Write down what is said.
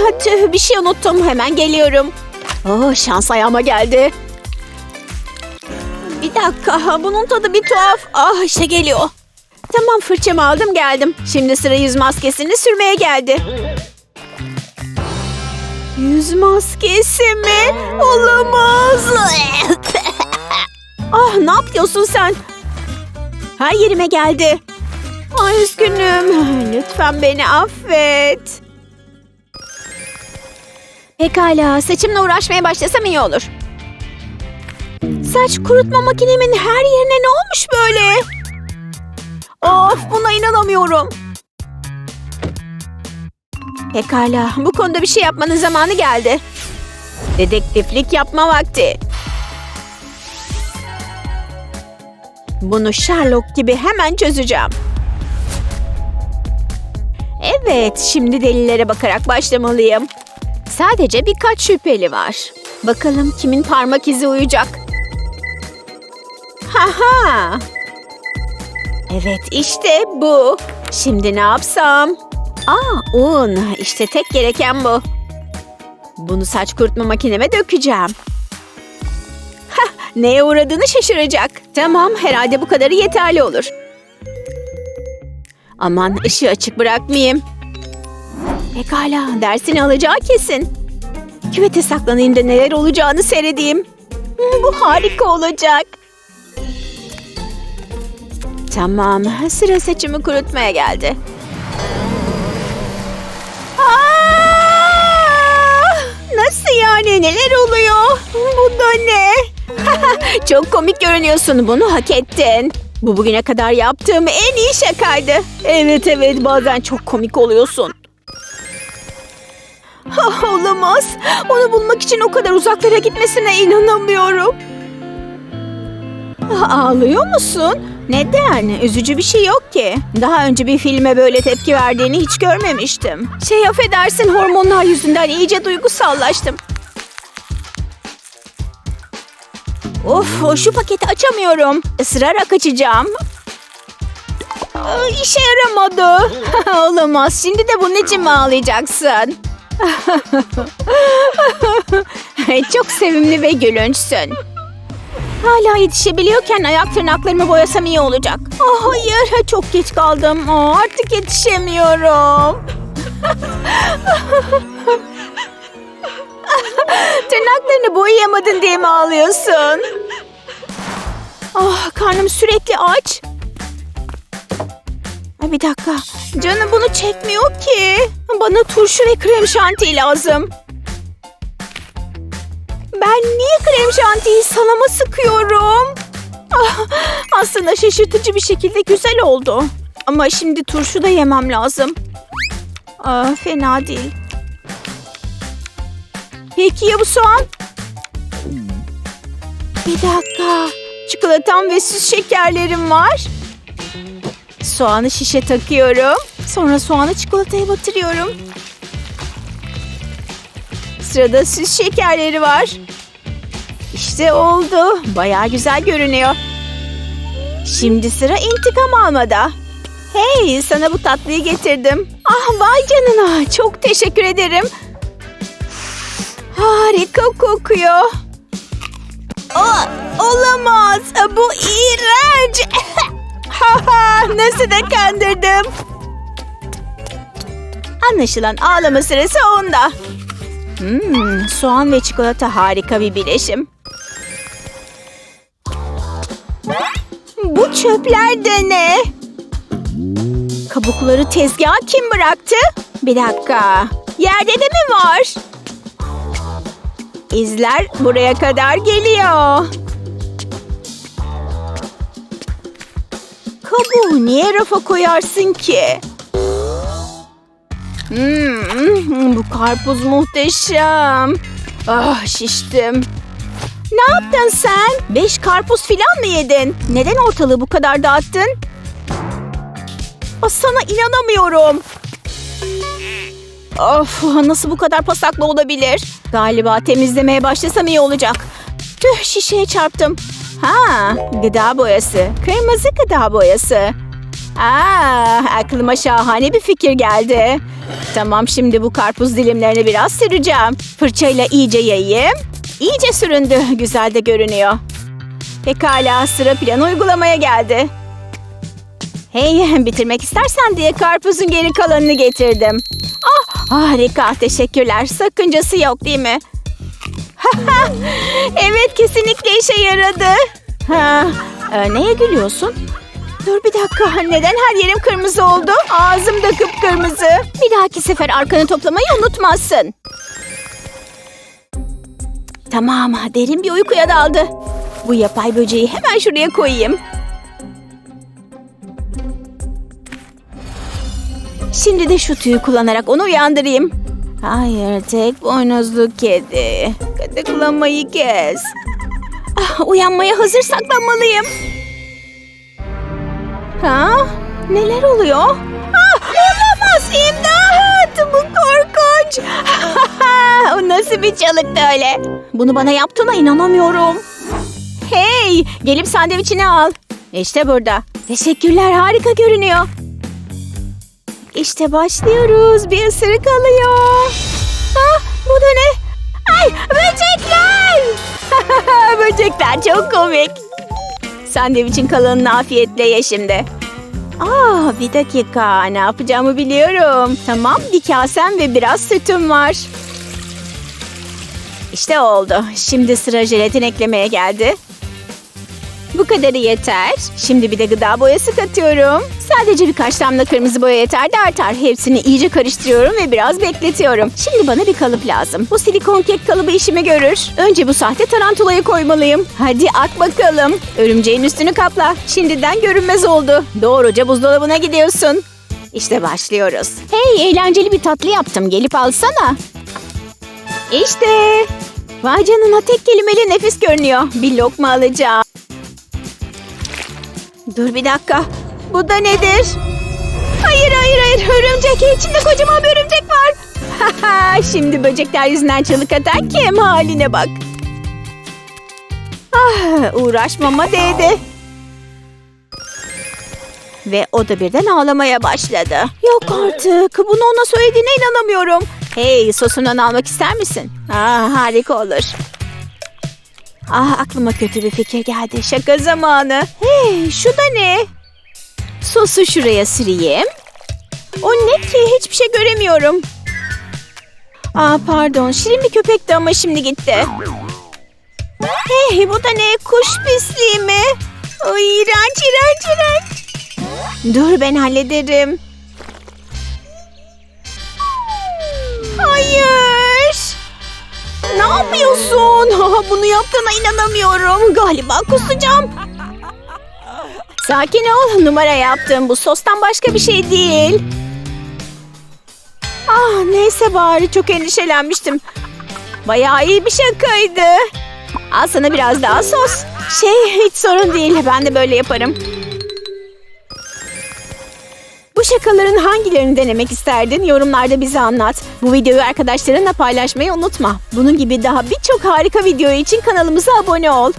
Ah, tüh, bir şey unuttum. Hemen geliyorum. Oh, şans ayağıma geldi. Bir dakika. Bunun tadı bir tuhaf. Ah işte geliyor. Tamam fırçamı aldım geldim. Şimdi sıra yüz maskesini sürmeye geldi. Yüz maskesi mi? Olamaz. ah ne yapıyorsun sen? Her yerime geldi. Ay üzgünüm. Lütfen beni affet. Pekala saçımla uğraşmaya başlasam iyi olur. Saç kurutma makinemin her yerine ne olmuş böyle? Of buna inanamıyorum. Pekala bu konuda bir şey yapmanın zamanı geldi. Dedektiflik yapma vakti. Bunu Sherlock gibi hemen çözeceğim. Evet, şimdi delillere bakarak başlamalıyım. Sadece birkaç şüpheli var. Bakalım kimin parmak izi uyacak. Haha. Evet, işte bu. Şimdi ne yapsam? Aa, un. İşte tek gereken bu. Bunu saç kurutma makineme dökeceğim. Hah, neye uğradığını şaşıracak. Tamam, herhalde bu kadarı yeterli olur. Aman ışığı açık bırakmayayım. Pekala, dersini alacağı kesin. Küvete saklanayım da neler olacağını seyredeyim. Bu harika olacak. Tamam, sıra saçımı kurutmaya geldi. Aa! Nasıl yani? Neler oluyor? Bu da ne? Çok komik görünüyorsun. Bunu hak ettin. Bu bugüne kadar yaptığım en iyi şakaydı. Evet evet bazen çok komik oluyorsun. Ah, olamaz. Onu bulmak için o kadar uzaklara gitmesine inanamıyorum. Ah, Ağlıyor musun? Neden? Üzücü bir şey yok ki. Daha önce bir filme böyle tepki verdiğini hiç görmemiştim. Şey affedersin hormonlar yüzünden iyice duygusallaştım. Of şu paketi açamıyorum. Isırarak açacağım. Aa, İşe yaramadı. Olamaz. Şimdi de bunun için mi ağlayacaksın? Çok sevimli ve gülünçsün. Hala yetişebiliyorken ayak tırnaklarımı boyasam iyi olacak. Ah hayır çok geç kaldım. Aa, artık yetişemiyorum. Tırnaklarını boyayamadın diye mi ağlıyorsun? Ah karnım sürekli aç. Ay, bir dakika. Canım bunu çekmiyor ki. Bana turşu ve krem şanti lazım. Ben niye krem şantiyi salama sıkıyorum? Ah, aslında şaşırtıcı bir şekilde güzel oldu. Ama şimdi turşu da yemem lazım. Ah, fena değil. Peki ya bu soğan? Bir dakika. Çikolatam ve süs şekerlerim var. Soğanı şişe takıyorum. Sonra soğanı çikolataya batırıyorum. Sırada süs şekerleri var. İşte oldu. Bayağı güzel görünüyor. Şimdi sıra intikam almada. Hey sana bu tatlıyı getirdim. Ah vay canına çok teşekkür ederim. Harika kokuyor. Aa, olamaz. Bu iğrenç. Nasıl da kandırdım. Anlaşılan ağlama sırası onda. Hmm, soğan ve çikolata harika bir bileşim. Bu çöpler de ne? Kabukları tezgaha kim bıraktı? Bir dakika. Yerde de mi var? İzler buraya kadar geliyor. Kabuğu niye rafa koyarsın ki? Hmm, bu karpuz muhteşem. Ah şiştim. Ne yaptın sen? Beş karpuz filan mı yedin? Neden ortalığı bu kadar dağıttın? Ah, sana inanamıyorum. Of nasıl bu kadar pasaklı olabilir? Galiba temizlemeye başlasam iyi olacak. Tüh şişeye çarptım. Ha gıda boyası. Kırmızı gıda boyası. Aa, aklıma şahane bir fikir geldi. Tamam şimdi bu karpuz dilimlerini biraz süreceğim. Fırçayla iyice yayayım. İyice süründü. Güzel de görünüyor. Pekala sıra plan uygulamaya geldi. Hey bitirmek istersen diye karpuzun geri kalanını getirdim. Ah harika teşekkürler. Sakıncası yok değil mi? evet kesinlikle işe yaradı. Ha, e, neye gülüyorsun? Dur bir dakika. Neden her yerim kırmızı oldu? Ağzım da kıpkırmızı. Bir dahaki sefer arkanı toplamayı unutmazsın. Tamam, derin bir uykuya daldı. Bu yapay böceği hemen şuraya koyayım. Şimdi de şu tüyü kullanarak onu uyandırayım. Hayır, tek boynuzlu kedi. Gıdıklamayı kes. Ah, uyanmaya hazır saklanmalıyım. Ha? Neler oluyor? Ah, olamaz imdat! Bu korkunç. o nasıl bir çalıktı öyle? Bunu bana yaptığına inanamıyorum. Hey, gelip sandviçini al. İşte burada. Teşekkürler, harika görünüyor. İşte başlıyoruz. Bir ısırık alıyor. Ah, bu da ne? Ay, böcekler! böcekler çok komik. Sandviçin kalanını afiyetle ye şimdi. Aa, bir dakika. Ne yapacağımı biliyorum. Tamam, bir kasem ve biraz sütüm var. İşte oldu. Şimdi sıra jelatin eklemeye geldi. Kadarı yeter. Şimdi bir de gıda boyası katıyorum. Sadece birkaç damla kırmızı boya yeter de artar. Hepsini iyice karıştırıyorum ve biraz bekletiyorum. Şimdi bana bir kalıp lazım. Bu silikon kek kalıbı işimi görür. Önce bu sahte tarantulayı koymalıyım. Hadi at bakalım. Örümceğin üstünü kapla. Şimdiden görünmez oldu. Doğruca buzdolabına gidiyorsun. İşte başlıyoruz. Hey eğlenceli bir tatlı yaptım. Gelip alsana. İşte. Vay canına tek kelimeli nefis görünüyor. Bir lokma alacağım. Dur bir dakika. Bu da nedir? Hayır hayır hayır örümcek. İçinde kocaman bir örümcek var. Şimdi böcekler yüzünden çığlık atan kim haline bak. Ah, uğraşmama değdi. Ve o da birden ağlamaya başladı. Yok artık. Bunu ona söylediğine inanamıyorum. Hey sosundan almak ister misin? Aa, harika olur. Ah aklıma kötü bir fikir geldi. Şaka zamanı. Hey şu da ne? Sosu şuraya süreyim. O ne ki? Hiçbir şey göremiyorum. Aa pardon. Şirin bir köpekti ama şimdi gitti. Hey bu da ne? Kuş pisliği mi? Ay, iğrenç iğrenç iğrenç. Dur ben hallederim. Hayır. Ne yapıyorsun? Bunu yaptığına inanamıyorum. Galiba kusacağım. Sakin ol. Numara yaptım. Bu sostan başka bir şey değil. Ah neyse bari çok endişelenmiştim. Bayağı iyi bir şakaydı. Al sana biraz daha sos. Şey hiç sorun değil. Ben de böyle yaparım. Bu şakaların hangilerini denemek isterdin? Yorumlarda bize anlat. Bu videoyu arkadaşlarınla paylaşmayı unutma. Bunun gibi daha birçok harika video için kanalımıza abone ol.